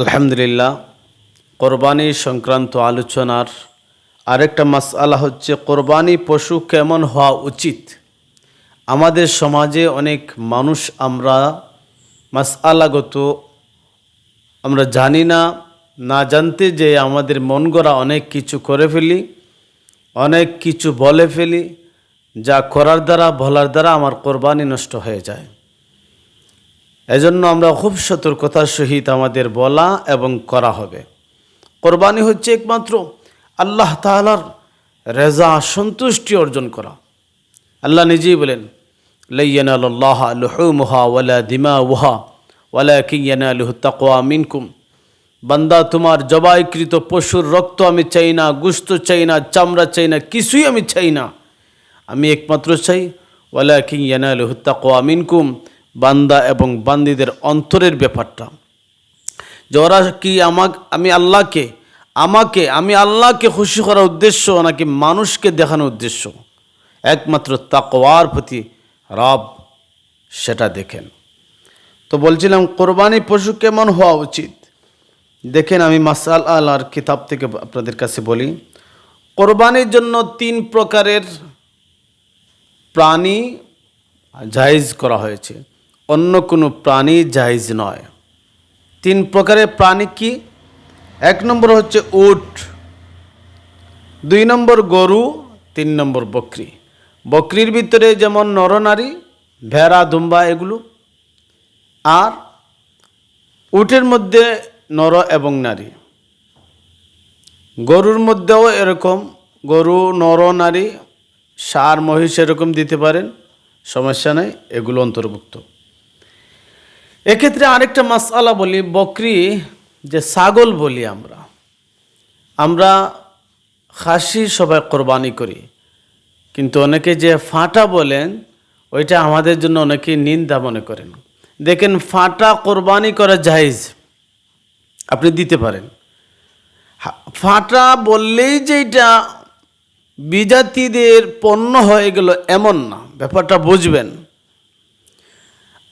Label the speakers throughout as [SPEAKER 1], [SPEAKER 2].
[SPEAKER 1] আলহামদুলিল্লাহ, কোরবানি সংক্রান্ত আলোচনার আরেকটা মাসআলা হচ্ছে কোরবানি পশু কেমন হওয়া উচিত? আমাদের সমাজে অনেক মানুষ আমরা মাসআলাগত আমরা জানি না না জানতে যে আমাদের মন গড়া অনেক কিছু করে ফেলি, অনেক কিছু বলে ফেলি, যা করার দ্বারা, বলার দ্বারা আমার কোরবানি নষ্ট হয়ে যায়। এজন্য আমরা খুব সতর্কতার সহিত আমাদের বলা এবং করা হবে। কোরবানি হচ্ছে একমাত্র আল্লাহ তাআলার রেজা সন্তুষ্টি অর্জন করা। আল্লাহ নিজেই বলেন তাকওয়া মিনকুম। বান্দা তোমার জবাইকৃত পশুর রক্ত আমি চাই না, গুস্ত চাই না, চামড়া চাই না, কিছুই আমি চাই না। আমি একমাত্র চাই ওয়ালা কিয়ানালুহু তাকওয়া মিনকুম। বান্দা এবং বান্দিদের অন্তরের ব্যাপারটা। যে ওরা কি আমাকে আমি আল্লাহকে আমাকে আমি আল্লাহকে খুশি করার উদ্দেশ্য নাকি মানুষকে দেখানোর উদ্দেশ্য? একমাত্র তাকওয়ার প্রতি রব সেটা দেখেন। তো বলছিলাম, কোরবানি পশু কেমন হওয়া উচিত? দেখেন, আমি মাসাল আল্লাহর কিতাব থেকে আপনাদের কাছে বলি, কোরবানির জন্য তিন প্রকারের প্রাণী জায়েজ করা হয়েছে। অন্য কোনো প্রাণী জায়েজ নয়। তিন প্রকারের প্রাণী কি? এক নম্বর হচ্ছে উট, দুই নম্বর গরু, তিন নম্বর বকরি। বকরির ভিতরে যেমন নরনারী, ভেড়া দুম্বা এগুলো। আর উটের মধ্যে নর এবং নারী। গরুর মধ্যেও এরকম, গরু, নর, নারী সার মহিষ এরকম দিতে পারেন, সমস্যা নেই, এগুলো অন্তর্ভুক্ত। এক্ষেত্রে আরেকটা মাসআলা বলি, বকরি যে ছাগল বলি আমরা। আমরা খাসি সবাই কোরবানি করি। কিন্তু অনেকে যে ফাটা বলেন, ওইটা আমাদের জন্য অনেকে নিন্দা মনে করেন। দেখেন, ফাটা কোরবানি করা জায়েজ। আপনি দিতে পারেন। ফাটা বললেই যে এটা বিজাতিদের পণ্য হয়ে গেল এমন না। ব্যাপারটা বুঝবেন।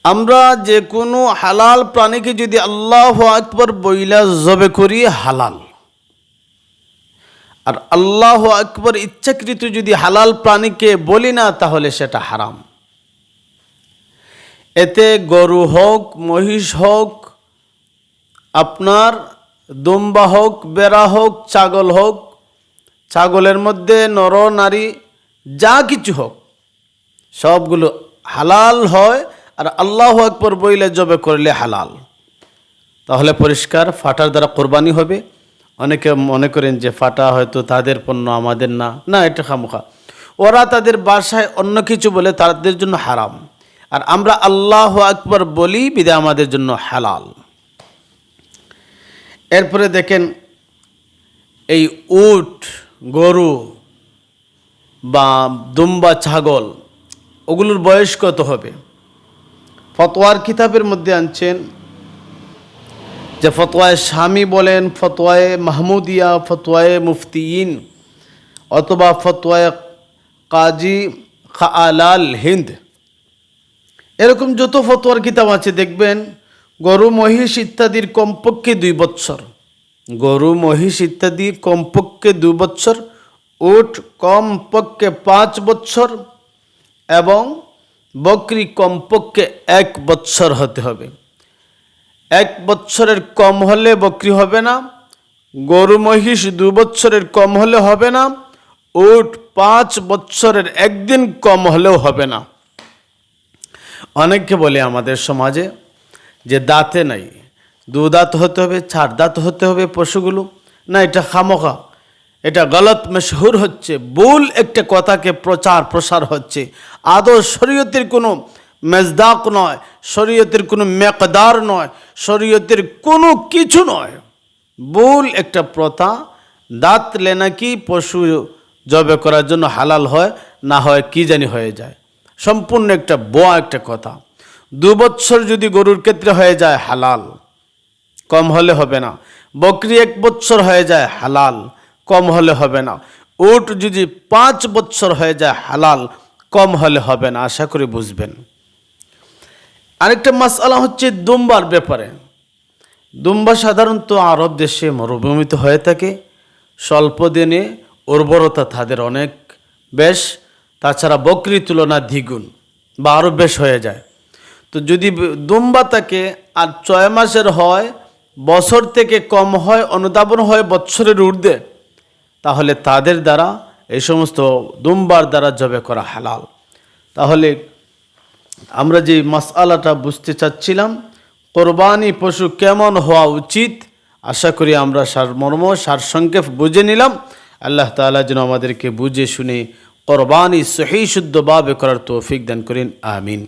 [SPEAKER 1] আমরা যে কোনো হালাল প্রাণীকে যদি আল্লাহ আকবর বইলা জবে করি, হালাল। আর আল্লাহ আকবর ইচ্ছাকৃত যদি হালাল প্রাণীকে বলি না, তাহলে সেটা হারাম। এতে গরু হোক, মহিষ হোক, আপনার দুম্বা হোক, বেড়া হোক, ছাগল হোক, ছাগলের মধ্যে নর, নারী, যা কিছু হোক, সবগুলো হালাল হয়। আর আল্লাহ আকবর বইলে জবে করলে হালাল। তাহলে পরিষ্কার, ফাটার দ্বারা কোরবানি হবে। অনেকে মনে করেন যে ফাটা হয়তো তাদের পণ্য, আমাদের না। না, এটা খামোখা। ওরা তাদের বাসায় অন্য কিছু বলে তাদের জন্য হারাম। আর আমরা আল্লাহ আকবর বলি বিদে আমাদের জন্য হালাল। এরপরে দেখেন, এই উট, গরু বা দুম্বা, ছাগল, ওগুলোর বয়স কত হবে? ফতোয়ার কিতাবের মধ্যে আনছেন যে ফতোয়ায় স্বামী বলেন, ফতোয়ায় মাহমুদিয়া, ফতোয়ায় মুফতিইন অথবা ফতোয়ায় কাজী খালাল হিন্দ। এরকম যত ফতোয়ার কিতাব আছে, দেখবেন গরু, মহিষ ইত্যাদির কমপক্ষে দুই বৎসর। গরু, মহিষ ইত্যাদি কমপক্ষে দুই বৎসর, উট কমপক্ষে পাঁচ বৎসর, এবং বকরি কমপক্ষে এক বৎসর হতে হবে। এক বৎসরের কম হলে বকরি হবে না, গরু মহিষ দু বৎসরের কম হলে হবে না, উট পাঁচ বৎসরের একদিন কম হলেও হবে না। অনেককে বলে আমাদের সমাজে যে দাঁতে নাই, দু দাঁত হতে হবে, চার দাঁত হতে হবে পশুগুলো, না এটা খামোখা। এটা গলত মশহুর হচ্ছে, ভুল একটা কথাকে প্রচার প্রসার হচ্ছে। আদৌ শরীয়তের কোনো মেজদাক নয়, শরীয়তের কোনো মেকদার নয়, শরীয়তের কোনো কিছু নয়। ভুল একটা প্রথা দাঁতলে নাকি পশু জবে করার জন্য হালাল হয়, না হয় কি জানি হয়ে যায়। সম্পূর্ণ একটা বোয়া একটা কথা। দু বৎসর যদি গরুর ক্ষেত্রে হয়ে যায় হালাল, কম হলে হবে না। বকরি এক বৎসর হয়ে যায় হালাল। কম হলে হবে না। উট যদি পাঁচ বৎসর হয়ে যায় হালাল, কম হলে হবে না। আশা করি বুঝবেন। আরেকটা মাসালা হচ্ছে দুম্বার ব্যাপারে। দুম্বা সাধারণত আরব দেশে মরুভূমিতে হয়ে থাকে। স্বল্প দিনে উর্বরতা তাদের অনেক বেশ। তাছাড়া বকরির তুলনা দ্বিগুণ বা আরও বেশ হয়ে যায়। তো যদি দুম্বা থাকে আর ছয় মাসের হয়, বছর থেকে কম হয়, অনুধাবন হয় বৎসরের ঊর্ধ্বে তাহলে তাদের দ্বারা এই সমস্ত দুম্বার দ্বারা জবে করা হালাল। তাহলে আমরা যে মাসআলাটা বুঝতে চাচ্ছিলাম, কোরবানি পশু কেমন হওয়া উচিত? আশা করি আমরা সারমর্ম সারসংক্ষেপ বুঝে নিলাম। আল্লাহ তাআলা যেন আমাদেরকে বুঝে শুনে কোরবানি সহি শুদ্ধভাবে করার তৌফিক দান করেন, আমিন।